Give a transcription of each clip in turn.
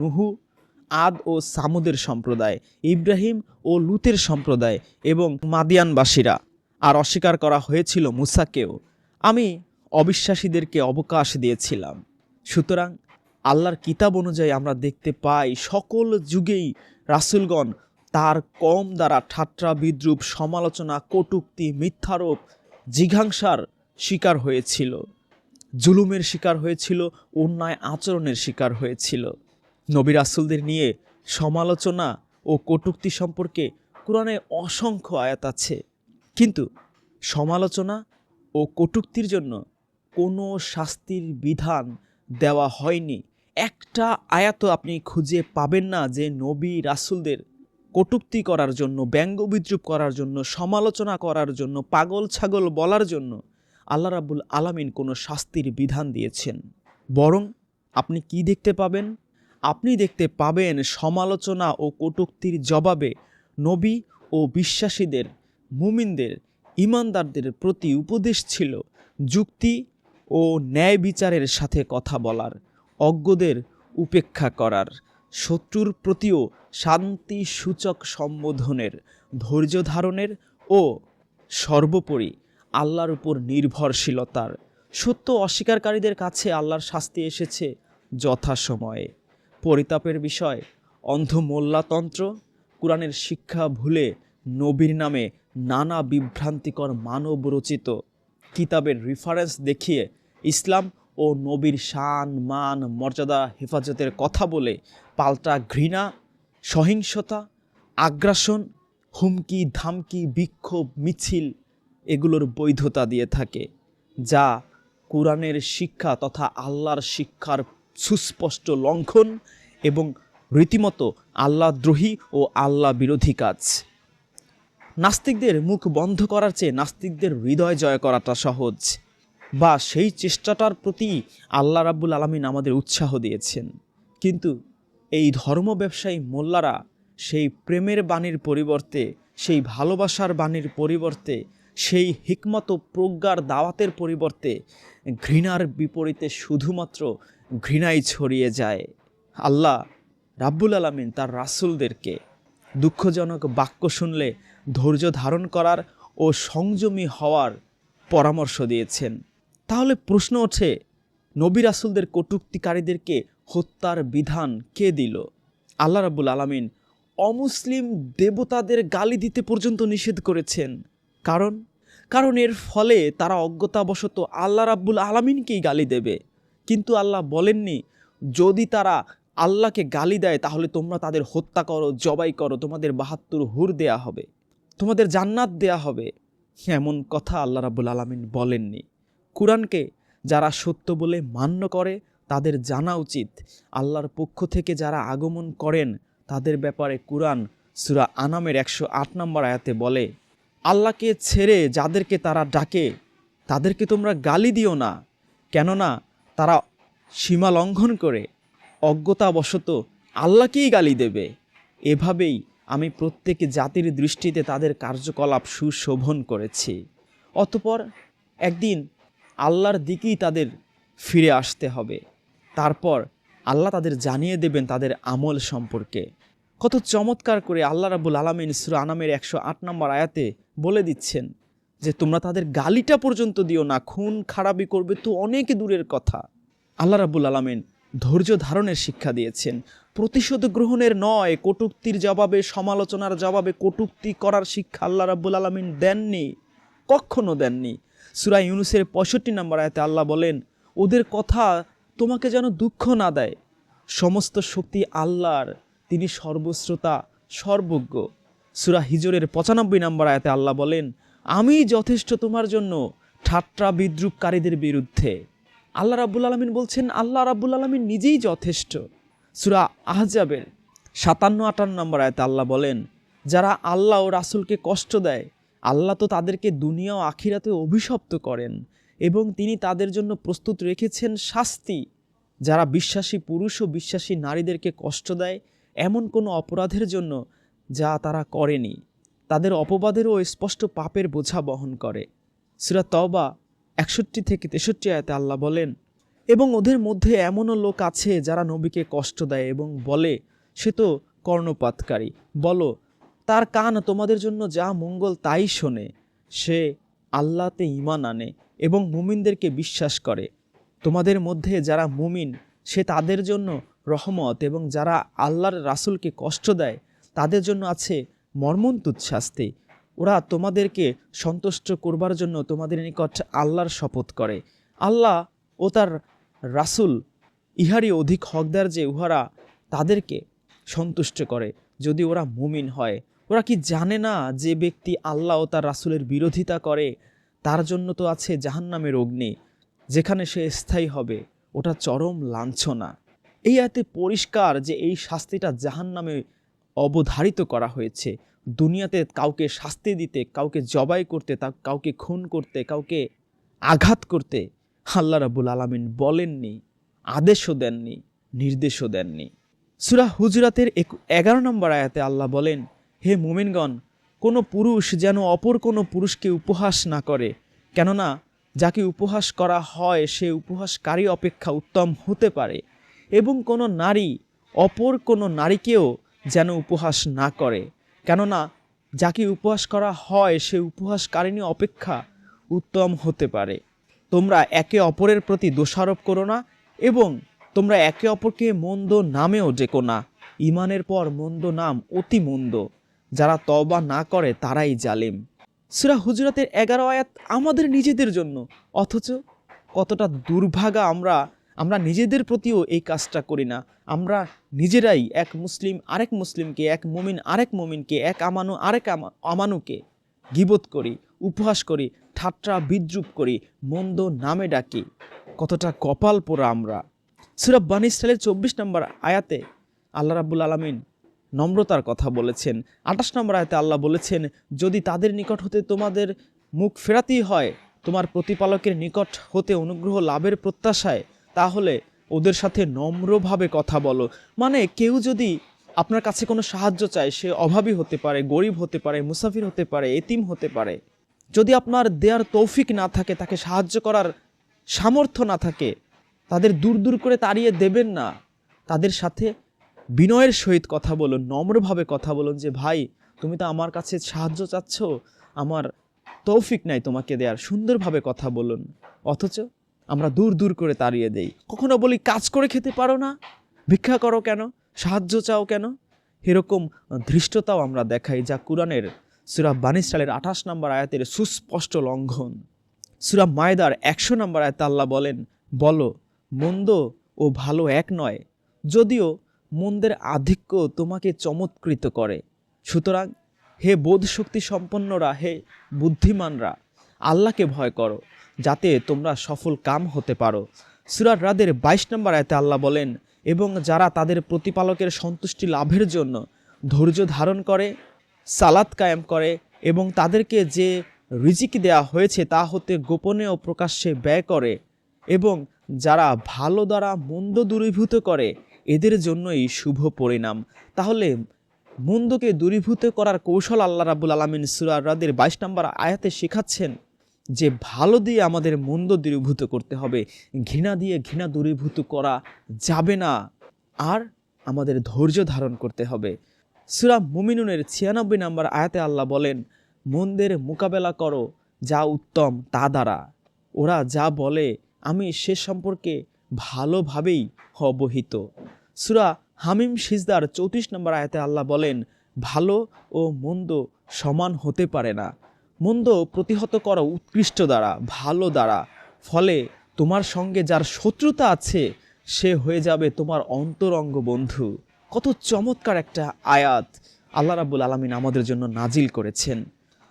নুহু, আদ ও সামুদের সম্প্রদায়, ইব্রাহিম ও লুতের সম্প্রদায় এবং মাদিয়ানবাসীরা। আর অস্বীকার করা হয়েছিল মুসাকেও। আমি অবিশ্বাসীদেরকে অবকাশ দিয়েছিলাম। সুতরাং আল্লাহর কিতাব অনুযায়ী আমরা দেখতে পাই, সকল যুগেই রাসুলগণ তার কম দ্বারা ঠাট্টা, বিদ্রুপ, সমালোচনা, কটুক্তি, মিথ্যারোপ, জিঘাংসার শিকার হয়েছিল। জুলুমের শিকার হয়েছিল, অন্যায় আচরণের শিকার হয়েছিল। নবী রাসুলদের নিয়ে সমালোচনা ও কটুক্তি সম্পর্কে কোরআনে অসংখ্য আয়াত আছে। কিন্তু সমালোচনা ও কটুক্তির জন্য কোনো শাস্তির বিধান দেওয়া হয়নি। একটা আয়াত আপনি খুঁজে পাবেন না যে নবী রাসুলদের কটুক্তি করার জন্য, ব্যঙ্গ বিদ্রুপ করার জন্য, সমালোচনা করার জন্য, পাগল ছাগল বলার জন্য আল্লাহ রাবুল আলামিন কোনো শাস্তির বিধান দিয়েছেন। বরং আপনি কি দেখতে পাবেন? আপনি দেখতে পাবেন সমালোচনা ও কটুক্তির জবাবে নবী ও বিশ্বাসীদের, মুমিনদের, ইমানদারদের প্রতি উপদেশ ছিল যুক্তি ও ন্যায় বিচারের সাথে কথা বলার, অজ্ঞদের উপেক্ষা করার, শত্রুর প্রতিও শান্তি সূচক সম্বোধনের, ধৈর্য ধারণের ও সর্বোপরি আল্লাহর উপর নির্ভরশীলতার। সত্য অস্বীকারীদের কাছে আল্লাহর শাস্তি এসেছে যথাসময়ে। পরিতাপের বিষয় অন্ধ মোল্লাতন্ত্র কোরআনের শিক্ষা ভুলে নবীর নামে নানা বিভ্রান্তিকর মানব রচিত কিতাবের রেফারেন্স দেখিয়ে ইসলাম ও নবীর শান, মান, মর্যাদা, হেফাজতের কথা বলে পাল্টা ঘৃণা, সহিংসতা, আগ্রাসন, হুমকি, ধামকি, বিক্ষোভ, মিছিল এগুলোর বৈধতা দিয়ে থাকে, যা কোরআনের শিক্ষা তথা আল্লাহর শিক্ষার সুস্পষ্ট লঙ্ঘন এবং রীতিমতো আল্লাহদ্রোহী ও আল্লাহ বিরোধী কাজ। নাস্তিকদের মুখ বন্ধ করার চেয়ে নাস্তিকদের হৃদয় জয় করাটা সহজ বা সেই চেষ্টাটার প্রতি আল্লাহ রাব্বুল আলমিন আমাদের উৎসাহ দিয়েছেন। কিন্তু এই ধর্ম ব্যবসায়ী মোল্লারা সেই প্রেমের বাণীর পরিবর্তে, সেই ভালোবাসার বাণীর পরিবর্তে, সেই হিকমত প্রজ্ঞার দাওয়াতের পরিবর্তে ঘৃণার বিপরীতে শুধুমাত্র ঘৃণাই ছড়িয়ে যায়। আল্লাহ রাব্বুল আলমিন তার রাসুলদেরকে দুঃখজনক বাক্য শুনলে ধৈর্য ধারণ করার ও সংযমী হওয়ার পরামর্শ দিয়েছেন। তাহলে প্রশ্ন ওঠে, নবী রাসুলদের কটুক্তিকারীদেরকে হত্যার বিধান কে দিল? আল্লাহ রাবুল আলামিন অমুসলিম দেবতাদের গালি দিতে পর্যন্ত নিষেধ করেছেন। কারণ? কারণ এর ফলে তারা অজ্ঞতাবশত আল্লাহ রাব্বুল আলামিনকেই গালি দেবে। কিন্তু আল্লাহ বলেননি, যদি তারা আল্লাহকে গালি দেয়, তাহলে তোমরা তাদের হত্যা করো, জবাই করো, তোমাদের বাহাত্তর হুর দেয়া হবে, তোমাদের জান্নাত দেয়া হবে। এমন কথা আল্লাহ রাবুল আলামিন বলেননি। কোরআনকে যারা সত্য বলে মান্য করে, তাদের জানা উচিত, আল্লাহর পক্ষ থেকে যারা আগমন করেন, তাদের ব্যাপারে কোরআন সুরা আনামের একশো আট নম্বর আয়াতে বলে, আল্লাহকে ছেড়ে যাদেরকে তারা ডাকে, তাদেরকে তোমরা গালি দিও না। কেননা তারা সীমা লঙ্ঘন করে অজ্ঞতাবশত আল্লাহকেই গালি দেবে। এভাবেই আমি প্রত্যেক জাতির দৃষ্টিতে তাদের কার্যকলাপ সুশোভন করেছি। অতপর একদিন আল্লাহর দিকেই তাদের ফিরে আসতে হবে। তারপর আল্লাহ তাদের জানিয়ে দেবেন তাদের আমল সম্পর্কে। কত চমৎকার করে আল্লাহ রাবুল আলমিন সুর আনামের একশো আট নম্বর আয়াতে বলে দিচ্ছেন যে তোমরা তাদের গালিটা পর্যন্ত দিও না, খুন খারাপি করবে তো অনেক দূরের কথা। আল্লাহ রাবুল আলমিন ধৈর্য ধারণের শিক্ষা দিয়েছেন। প্রতিশোধ গ্রহণের নয়, কটুক্তির জবাবে, সমালোচনার জবাবে কটুক্তি করার শিক্ষা আল্লাহ রাবুল আলমিন দেননি, কখনো দেননি। সুরাই ইউনুসের পঁয়ষট্টি নম্বর আয়তে আল্লাহ বলেন, ওদের কথা তোমাকে যেন দুঃখ না দেয়। সমস্ত শক্তি আল্লাহর, তিনি সর্বশ্রোতা, সর্বজ্ঞ। সুরা হিজরের পঁচানব্বই নম্বর আয়তে আল্লাহ বলেন আমি যথেষ্ট তোমার জন্য ঠাট্টা বিদ্রুপকারীদের বিরুদ্ধে। আল্লাহ রাব্বুল আলমিন বলছেন, আল্লাহ রাব্বুল আলমিন নিজেই যথেষ্ট। সুরা আহজাবের সাতান্ন আটান্ন নম্বর আয়তে আল্লাহ বলেন, যারা আল্লাহ ও রাসুলকে কষ্ট দেয়, আল্লাহ তো তাদেরকে দুনিয়া ও আখিরাতে অভিশপ্ত করেন এবং তিনি তাদের জন্য প্রস্তুত রেখেছেন শাস্তি। যারা বিশ্বাসী পুরুষ ও বিশ্বাসী নারীদেরকে কষ্ট দেয়, এমন কোনো অপরাধের জন্য যা তারা করেনি। তাদের অপবাদেরও স্পষ্ট পাপের বোঝা বহন করে। সুরা তবা একষট্টি থেকে তেষট্টি আয়তে আল্লাহ বলেন, এবং ওদের মধ্যে এমনও লোক আছে যারা নবীকে কষ্ট দেয় এবং বলে, সে তো কর্ণপাতকারী। বলো, তার কান তোমাদের জন্য যা মঙ্গল তাই শোনে। সে আল্লাহতে ইমান আনে এবং মুমিনদেরকে বিশ্বাস করে। তোমাদের মধ্যে যারা মুমিন, সে তাদের জন্য রহমত এবং যারা আল্লাহর রাসূলকে কষ্ট দেয়, তাদের জন্য আছে মর্মন্তুদ শাস্তি ওরা তোমাদেরকে সন্তুষ্ট করবার জন্য তোমাদের নিকট আল্লাহর শপথ করে। আল্লাহ ও তার রাসূল ইহারই অধিক হকদার যে উহারা তাদেরকে সন্তুষ্ট করে, যদি ওরা মুমিন হয়। ওরা কি জানে না যে ব্যক্তি আল্লাহ ও তার রাসূলের বিরোধিতা করে, তার জন্য তো আছে জাহান্নামের অগ্নি, যেখানে সে স্থায়ী হবে, ওটা চরম লাঞ্ছনা। এই এতে পরিষ্কার যে এই শাস্তিটা জাহান্নামে অবধারিত করা হয়েছে। দুনিয়াতে কাউকে শাস্তি দিতে, কাউকে জবাই করতে, তা কাউকে খুন করতে, কাউকে আঘাত করতে আল্লাহ রাবুল আলামিন বলেননি, আদেশও দেননি, নির্দেশও দেননি। সুরা হুজরাতের এক- এগারো নম্বর আয়াতে আল্লাহ বলেন, হে মুমিনগণ, কোনো পুরুষ যেন অপর কোনো পুরুষকে উপহাস না করে। কেননা, যাকে উপহাস করা হয়, সে উপহাসকারী অপেক্ষা উত্তম হতে পারে। এবং কোনো নারী অপর কোনো নারীকেও যেন উপহাস না করে। কেননা, যাকে উপহাস করা হয়, সে উপহাসকারিণী অপেক্ষা উত্তম হতে পারে। তোমরা একে অপরের প্রতি দোষারোপ করো না এবং তোমরা একে অপরকে মন্দ নামেও ডেকো না। ইমানের পর মন্দ নাম অতি মন্দ। যারা তওবা না করে, তারাই জালিম। সুরা হুজরাতের এগারো আয়াত আমাদের নিজেদের জন্য। অথচ কতটা দুর্ভাগা আমরা আমরা নিজেদের প্রতিও এই কাজটা করি না। আমরা নিজেরাই এক মুসলিম আরেক মুসলিমকে, এক মুমিন আরেক মুমিনকে, এক আমানু আরেক আমা- আমানুকে গিবোধ করি, উপহাস করি, ঠাট্টা বিদ্রুপ করি, মন্দ নামে ডাকি। কতটা কপাল পোড়া আমরা। সুরা বানি ইসরায়েলের চব্বিশ নম্বর আয়াতে আল্লাহ রাব্বুল আলমিন নম্রতার কথা বলেছেন। আঠাশ নম্বর আয়াতে আল্লাহ বলেছেন, যদি তাদের নিকট হতে তোমাদের মুখ ফেরাতেই হয়, তোমার প্রতিপালকের নিকট হতে অনুগ্রহ লাভের প্রত্যাশায় তাহলে ওদের সাথে নম্রভাবে কথা বলো। মানে কেউ যদি আপনার কাছে কোনো সাহায্য চায়, সে অভাবী হতে পারে, গরিব হতে পারে, মুসাফির হতে পারে, এতিম হতে পারে। যদি আপনার দেয়ার তৌফিক না থাকে, তাকে সাহায্য করার সামর্থ্য না থাকে, তাদের দূর দূর করে তাড়িয়ে দেবেন না। তাদের সাথে বিনয়ের সহিত কথা বলুন নম্রভাবে কথা বলুন যে, ভাই, তুমি তো আমার কাছে সাহায্য চাচ্ছ, আমার তৌফিক নাই তোমাকে দেয়ার। সুন্দরভাবে কথা বলুন। অথচ আমরা দূর দূর করে তাড়িয়ে দেই। কখনো বলি, কাজ করে খেতে পারো না? ভিক্ষা করো কেন? সাহায্য চাও কেন? এরকম ধৃষ্টতাও আমরা দেখাই যা কোরআনের সুরা বানিসালের আঠাশ নম্বর আয়াতের সুস্পষ্ট লঙ্ঘন। সুরা মায়দার একশো নম্বর আয়াতে আল্লাহ বলেন, বলো, মন্দ ও ভালো এক নয়, যদিও মন্দের আধিক্য তোমাকে চমৎকৃত করে। সুতরাং হে বোধ শক্তি সম্পন্নরা হে বুদ্ধিমানরা আল্লাহকে ভয় করো, যাতে তোমরা সফল কাম হতে পারো। সুরার রাদের বাইশ নম্বর আয়তে আল্লাহ বলেন, এবং যারা তাদের প্রতিপালকের সন্তুষ্টি লাভের জন্য ধৈর্য ধারণ করে, সালাত কায়েম করে এবং তাদেরকে যে রিজিক দেয়া হয়েছে তা হতে গোপনে ও প্রকাশ্যে ব্যয় করে এবং যারা ভালো দ্বারা মন্দ দূরীভূত করে, এদের জন্যই শুভ পরিণাম। তাহলে মন্দকে দূরীভূত করার কৌশল আল্লাহ রাবুল আলমিন সুরার রাদের বাইশ নম্বর আয়াতে শেখাচ্ছেন। যে ভালো দিয়ে আমাদের মন্দ দূরীভূত করতে হবে, ঘৃণা দিয়ে ঘৃণা দূরীভূত করা যাবে না। আর আমাদের ধৈর্য ধারণ করতে হবে। সুরা মুমিনুনের ছিয়ানব্বই নম্বর আয়াতে আল্লাহ বলেন, মন্দের মোকাবেলা করো, যা উত্তম তা দ্বারা। ওরা যা বলে, আমি সে সম্পর্কে ভালোভাবেই অবহিত। সুরা হামিম সিজদার চৌত্রিশ নম্বর আয়াতে আল্লাহ বলেন, ভালো ও মন্দ সমান হতে পারে না। মন্দ প্রতিহত করো, উৎকৃষ্ট দ্বারা, ভালো দ্বারা। ফলে তোমার সঙ্গে যার শত্রুতা আছে, সে হয়ে যাবে তোমার অন্তরঙ্গ বন্ধু। কত চমৎকার একটা আয়াত আল্লাহ রাবুল আলমিন আমাদের জন্য নাজিল করেছেন।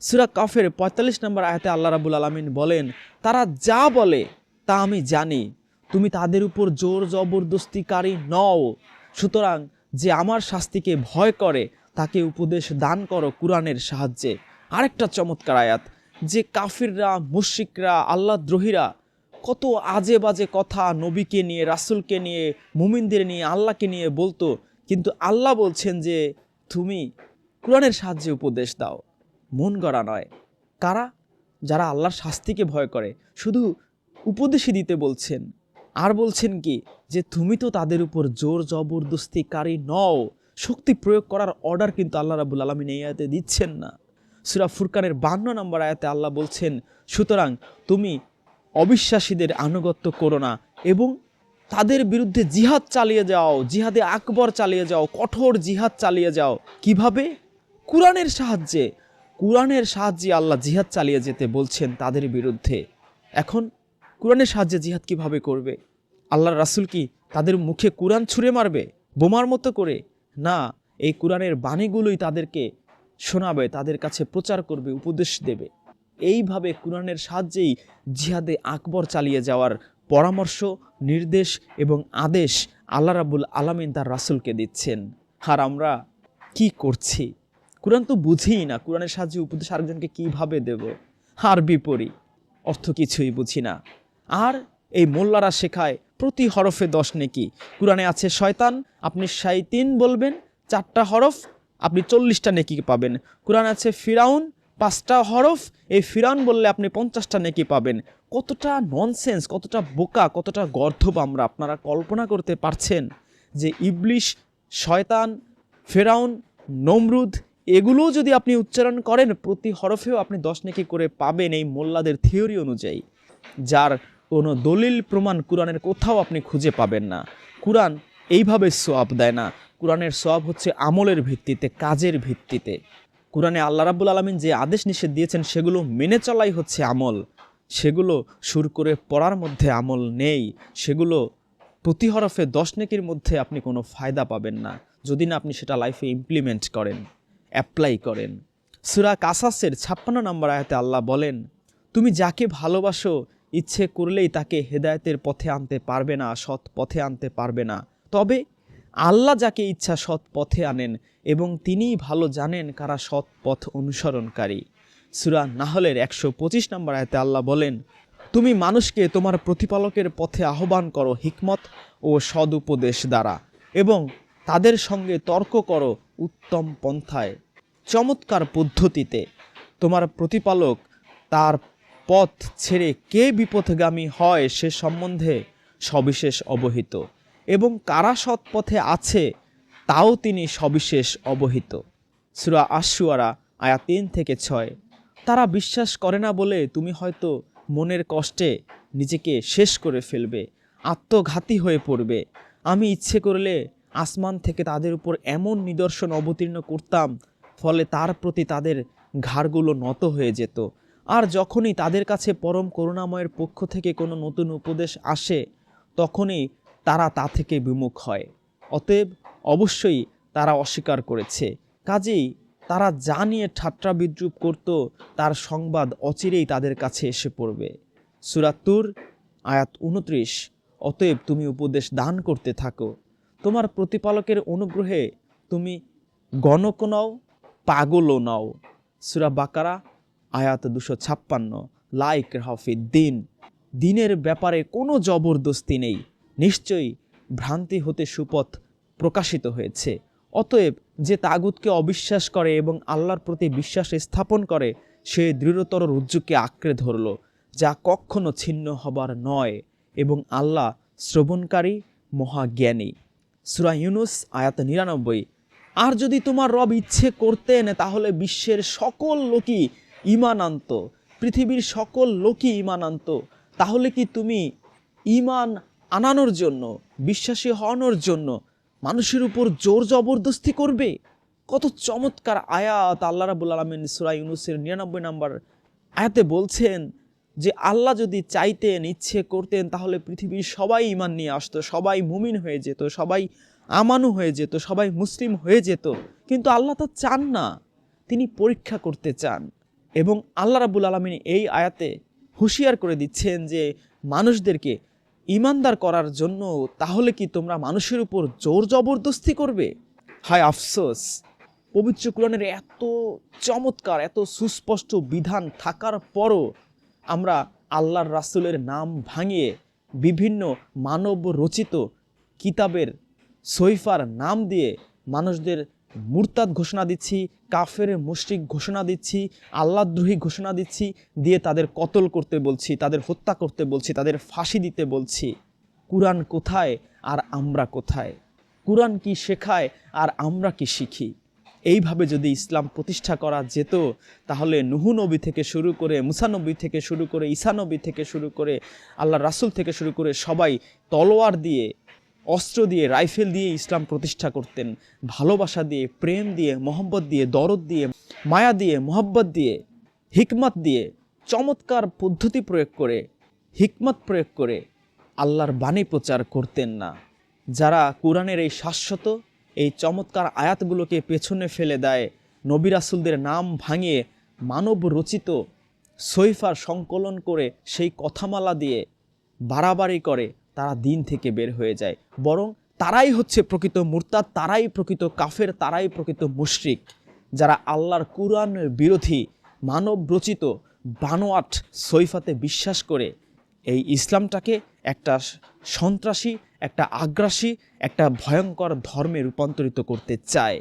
সুরা কাফের পঁয়তাল্লিশ নম্বর আয়াতে আল্লাহ রাবুল আলমিন বলেন, তারা যা বলে, তা আমি জানি। তুমি তাদের উপর জোর জবরদস্তিকারী নও। সুতরাং যে আমার শাস্তিকে ভয় করে, তাকে উপদেশ দান করো কোরআনের সাহায্যে। আরেকটা চমৎকার আয়াত, যে কাফিররা মুশিকরা আল্লাহ দ্রোহীরা কত আজে বাজে কথা নবীকে নিয়ে, রাসূলকে নিয়ে, মুমিনদের নিয়ে, আল্লাহকে নিয়ে বলতো। কিন্তু আল্লাহ বলছেন যে, তুমি কোরআনের সাহায্যে উপদেশ দাও। মন গড়া নয়। কারা? যারা আল্লাহর শাস্তিকে ভয় করে। শুধু উপদেশই দিতে বলছেন। আর বলছেন কি, যে তুমি তো তাদের উপর জোর জবরদস্তিকারী নও। শক্তি প্রয়োগ করার অর্ডার কিন্তু আল্লাহ রাবুল আলমিন এই দিচ্ছেন না। সুরা ফুরকানের বান্ন নম্বর আয়াতে আল্লাহ বলছেন, সুতরাং তুমি অবিশ্বাসীদের আনুগত্য করো না এবং তাদের বিরুদ্ধে জিহাদ চালিয়ে যাও, জিহাদে আকবর চালিয়ে যাও, কঠোর জিহাদ চালিয়ে যাও। কীভাবে? কোরআনের সাহায্যে। কোরআনের সাহায্যে আল্লাহ জিহাদ চালিয়ে যেতে বলছেন তাদের বিরুদ্ধে। এখন কোরআনের সাহায্যে জিহাদ কীভাবে করবে? আল্লাহর রাসূল কি তাদের মুখে কোরআন ছুঁড়ে মারবে বোমার মতো করে? না, এই কোরআনের বাণীগুলোই তাদেরকে শোনাবে, তাদের কাছে প্রচার করবে, উপদেশ দেবে। এইভাবে কোরআনের সাহায্যেই জিহাদে আকবর চালিয়ে যাওয়ার পরামর্শ, নির্দেশ এবং আদেশ আল্লাহ রাবুল আলামিন তার রাসূলকে দিচ্ছেন। আর আমরা কি করছি? কোরআন তো বুঝিই না, কোরআনের সাহায্যে উপদেশ আরেকজনকে কীভাবে দেব? আর বিপরীত, অর্থ কিছুই বুঝি না। আর এই মোল্লারা শেখায় প্রতি হরফে দশ নেকি। কোরআনে আছে, শয়তান, আপনি সাইতিন বলবেন, চারটা হরফ আপনি চল্লিশটা নেকি পাবেন। কোরআন আছে, ফিরাউন, পাঁচটা হরফ। এই ফিরাউন বললে আপনি পঞ্চাশটা নেকি পাবেন। কতটা ননসেন্স কতটা বোকা, কতটা গর্ধব আমরা। আপনারা কল্পনা করতে পারছেন যে ইবলিশ, শয়তান, ফেরাউন, নমরুদ, এগুলোও যদি আপনি উচ্চারণ করেন, প্রতি হরফেও আপনি দশ নেকি করে পাবেন এই মোল্লাদের থিওরি অনুযায়ী। যার কোনো দলিল প্রমাণ কোরআনের কোথাও আপনি খুঁজে পাবেন না। কোরআন এইভাবে সোয়াব দেয় না। কোরআনের সোয়াব হচ্ছে আমলের ভিত্তিতে, কাজের ভিত্তিতে। কোরআনে আল্লাহ রাব্বুল আলমিন যে আদেশ নিষেধ দিয়েছেন, সেগুলো মেনে চলাই হচ্ছে আমল। সেগুলো সুর করে পড়ার মধ্যে আমল নেই। সেগুলো প্রতি হরফে দশ নেকির মধ্যে আপনি কোনো ফায়দা পাবেন না। যদি না আপনি সেটা লাইফে ইমপ্লিমেন্ট করেন অ্যাপ্লাই করেন। সুরা কাসাসের ছাপ্পান্ন নম্বর আয়াতে আল্লাহ বলেন, তুমি যাকে ভালোবাসো, ইচ্ছে করলেই তাকে হেদায়েতের পথে আনতে পারবে না, সৎ পথে আনতে পারবে না। তবে আল্লাহ যাকে ইচ্ছা সৎ পথে আনেন এবং তিনিই ভালো জানেন কারা সৎ পথ অনুসরণকারী। সুরা নাহলের একশো পঁচিশ নম্বর আয়তে আল্লাহ বলেন, তুমি মানুষকে তোমার প্রতিপালকের পথে আহ্বান করো হিকমত ও সদুপদেশ দ্বারা এবং তাদের সঙ্গে তর্ক করো উত্তম পন্থায়। চমৎকার পদ্ধতিতে তোমার প্রতিপালক তার পথ ছেড়ে কে বিপথগামী হয় সে সম্বন্ধে সবিশেষ অবহিত। এবং কারা সৎ পথে আছে, তাও তিনি সবিশেষ অবহিত। সুরা আশুয়ারা আয়া তিন থেকে ছয়। তারা বিশ্বাস করে না বলে তুমি হয়তো মনের কষ্টে নিজেকে শেষ করে ফেলবে, আত্মঘাতী হয়ে পড়বে। আমি ইচ্ছে করলে আসমান থেকে তাদের উপর এমন নিদর্শন অবতীর্ণ করতাম, ফলে তার প্রতি তাদের ঘাড়গুলো নত হয়ে যেত। আর যখনই তাদের কাছে পরম করুণাময়ের পক্ষ থেকে কোনো নতুন উপদেশ আসে, তখনই তারা তা থেকে বিমুখ হয়। অতএব অবশ্যই তারা অস্বীকার করেছে। কাজেই তারা যা নিয়ে ঠাট্টা বিদ্রুপ করত, তার সংবাদ অচিরেই তাদের কাছে এসে পড়বে। সুরাত্তুর আয়াত উনত্রিশ অতএব তুমি উপদেশ দান করতে থাকো। তোমার প্রতিপালকের অনুগ্রহে তুমি গণক নাও, পাগলও নাও। সুরা বাকারা, আয়াত দুশো ছাপ্পান্ন। লাইক হাফিদ দিন দিনের ব্যাপারে কোনো জবরদস্তি নেই। নিশ্চয়ই ভ্রান্তি হতে সুপথ প্রকাশিত হয়েছে। অতএব যে তাগুতকে অবিশ্বাস করে এবং আল্লাহর প্রতি বিশ্বাস স্থাপন করে, সে দৃঢ়তর রজ্জুকে আঁকড়ে ধরল, যা কখনো ছিন্ন হবার নয় এবং আল্লাহ শ্রবণকারী, মহাজ্ঞানী। সুরা ইউনুস, আয়াত নিরানব্বই। আর যদি তোমার রব ইচ্ছে করতেন, তাহলে বিশ্বের সকল লোকই ইমান আনত, পৃথিবীর সকল লোকই ইমান আনত। তাহলে কি তুমি ইমান আনানোর জন্য, বিশ্বাসী হওয়ানোর জন্য মানুষের উপর জোর জবরদস্তি করবে? কত চমৎকার আয়াত আল্লাহ রাবুল আলমিন সুরা ইউনুসের নিরানব্বই নাম্বার আয়াতে বলছেন যে, আল্লাহ যদি চাইতেন, ইচ্ছে করতেন, তাহলে পৃথিবীর সবাই ইমান নিয়ে আসতো, সবাই মুমিন হয়ে যেত, সবাই আমানু হয়ে যেত, সবাই মুসলিম হয়ে যেত। কিন্তু আল্লাহ তো চান না, তিনি পরীক্ষা করতে চান এবং আল্লাহ রাবুল আলমিন এই আয়াতে হুঁশিয়ার করে দিচ্ছেন যে, মানুষদেরকে ইমানদার করার জন্য তাহলে কি তোমরা মানুষের উপর জোর জবরদস্তি করবে? হায় আফসোস! পবিত্র কোরআনের এত চমৎকার, এত সুস্পষ্ট বিধান থাকার পরও আমরা আল্লাহর রাসূলের নাম ভাঙিয়ে বিভিন্ন মানব রচিত কিতাবের সৈফার নাম দিয়ে মানুষদের মুরতাদ ঘোষণা দিচ্ছি, কাফের মুশরিক ঘোষণা দিচ্ছি আল্লাদ্রোহী ঘোষণা দিচ্ছি, দিয়ে তাদের কতল করতে বলছি, তাদের হত্যা করতে বলছি, তাদের ফাঁসি দিতে বলছি। কুরআন কোথায় আর আমরা কোথায়? কুরআন কি শেখায় আর আমরা কি শিখি? এইভাবে যদি ইসলাম প্রতিষ্ঠা করা যেত, তাহলে নুহু নবী থেকে শুরু করে মুসানবী থেকে শুরু করে, ঈসা নবী থেকে শুরু করে আল্লাহ রাসূল থেকে শুরু করে সবাই তলোয়ার দিয়ে অস্ত্র দিয়ে, রাইফেল দিয়ে ইসলাম প্রতিষ্ঠা করতেন। ভালোবাসা দিয়ে, প্রেম দিয়ে, মহব্বত দিয়ে, দরদ দিয়ে, মায়া দিয়ে, মহব্বত দিয়ে, হিকমত দিয়ে, চমৎকার পদ্ধতি প্রয়োগ করে, হিকমত প্রয়োগ করে আল্লাহর বাণী প্রচার করতেন না। যারা কোরআনের এই শাশ্বত, এই চমৎকার আয়াতগুলোকে পেছনে ফেলে দেয়, নবী রাসূলদের নাম ভাঙিয়ে মানব রচিত সৈফার সংকলন করে সেই কথামালা দিয়ে বাড়াবাড়ি করে তারা দিন থেকে বের হয়ে যায়। বরং তারাই হচ্ছে প্রকৃত মুরতাদ, তারাই প্রকৃত কাফের, তারাই প্রকৃত মুশরিক। যারা আল্লাহর কুরআনের বিরোধী মানব রচিত বানোয়াট সৈফাতে বিশ্বাস করে, এই ইসলামটাকে একটা সন্ত্রাসী, একটা আগ্রাসী, একটা ভয়ঙ্কর ধর্মে রূপান্তরিত করতে চায়।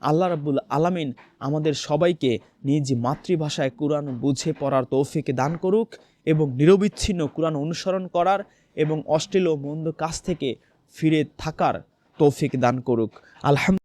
আল্লাহ রাব্বুল আলামিন আমাদের সবাইকে নিজ মাতৃভাষায় কোরআন বুঝে পড়ার তৌফিকে দান করুক এবং নিরবিচ্ছিন্ন কোরআন অনুসরণ করার এবং অশ্লীল ও মন্দ কাছ থেকে ফিরে থাকার তৌফিক দান করুক। আলহাম